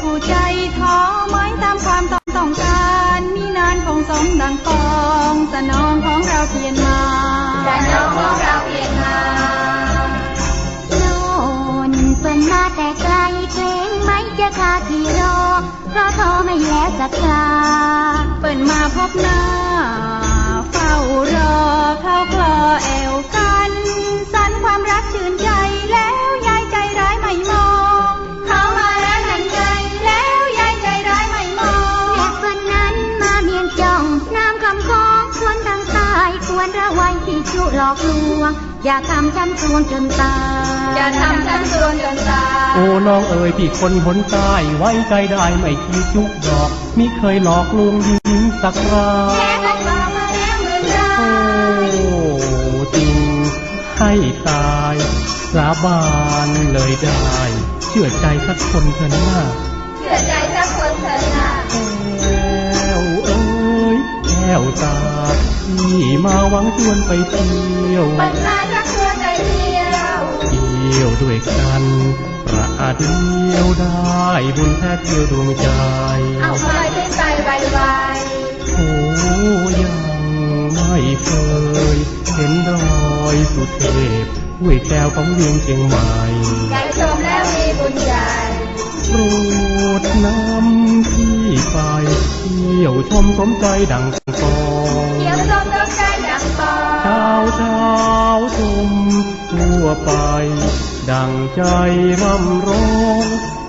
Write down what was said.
ผู้ใจท้อไม้ตามความต้องต้องการมีนานคงสมดังฟองสนองของเราเปลี่ยนมาสนองของเราเปลี่ยนมาโน่นเปิ่นมาแต่ไกลเพลงไม่จะคาที่รอเพราะท้อไม่แล้วสักคราเปิ่นมาพบหน้าเฝ้ารอ วรระวังที่ชุหลอกลวง อย่าทำฉันทวงจนตายจะทำฉันจวนจนตายโอ้น้องเอ๋ยพี่คนหนใต้ไว้ใจได้ไม่ขี้จุกดอกมิเคยหลอกลวงหญิงสักคราแค่กันบอกมาแล้วหมื่นราโอ้ยจริงให้ตายสาบานเลยได้ เชื่อใจสักคนเถอะนะ ที่มาหวังชวนไปเที่ยวเปิดมาชักชวนใจเที่ยวเที่ยวด้วยกันประเดียวได้บุญแท้เที่ยวดวงใจ เอาคอยขึ้นไปไวโอ้ยังไม่เคยเห็นรอยสุเทพห้วยแก้วของเวียงเชียงใหม่ๆใจชมแล้วมีบุญใหญ่โปรดนำที่ไปเที่ยวชมสมใจดังฟองาวชมทั่วไป ดังใจร่ำร้อง